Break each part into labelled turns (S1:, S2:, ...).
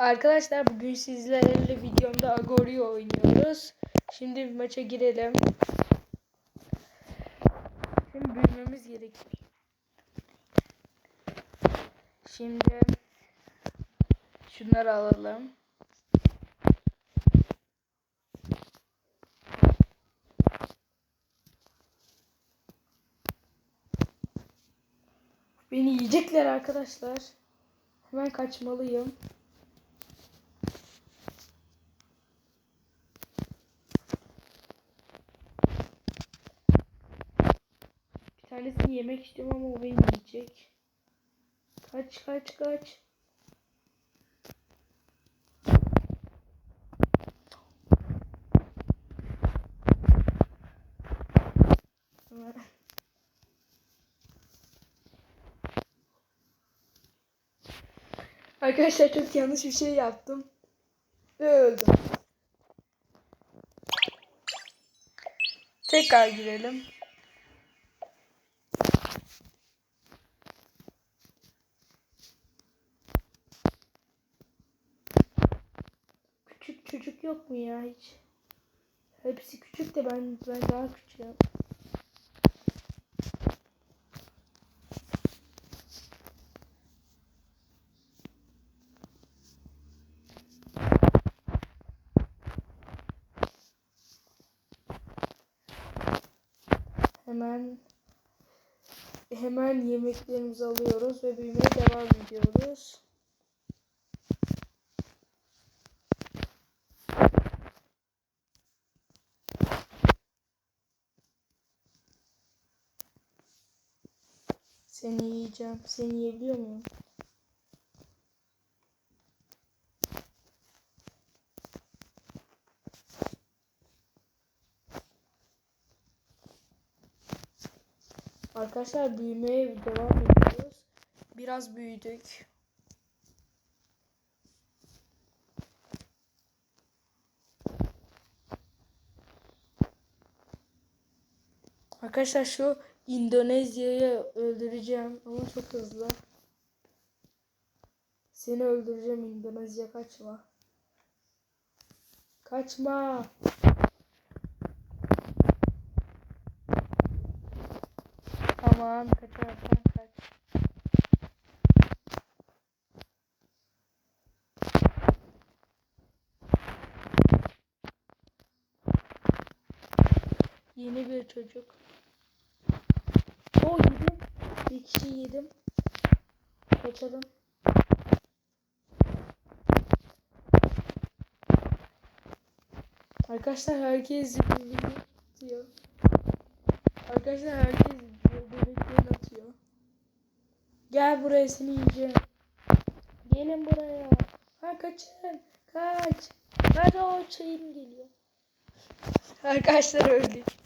S1: Arkadaşlar bugün sizlerle videomda Agorio oynuyoruz. Şimdi bir maça girelim. Şimdi büyümemiz gerekir. Şimdi şunları alalım. Beni yiyecekler arkadaşlar. Hemen kaçmalıyım. Tanesini yemek istiyorum ama o beni yiyecek. Kaç kaç kaç. Arkadaşlar çok yanlış bir şey yaptım. Ve öldüm. Tekrar girelim. Küçük yok mu ya hiç? Hepsi küçük de ben ben daha küçüğüm. Hemen hemen yemeklerimizi alıyoruz ve büyümeye devam ediyoruz. Seni yiyeceğim. Seni yiyebiliyor muyum? Arkadaşlar büyümeye devam ediyoruz. Biraz büyüdük. Arkadaşlar şu İndonezya'yı öldüreceğim ama çok hızlı. Seni öldüreceğim İndonezya kaçma. Kaçma. Aman kaçarsan kaç. Yeni bir çocuk. O yedim. Bir kişi yedim. Kaçalım. Arkadaşlar herkes birbirini atıyor. Arkadaşlar herkes bebeklerini atıyor. Gel buraya seni yiyeceğim. Gelin buraya. Ha kaçın. Kaç. Hadi o çayım geliyor. Arkadaşlar öldük.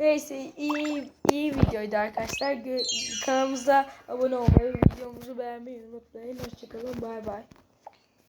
S1: Neyse iyi iyi videoydu arkadaşlar. Kanalımıza abone olmayı, videomuzu beğenmeyi unutmayın. Hoşçakalın. Bay bay.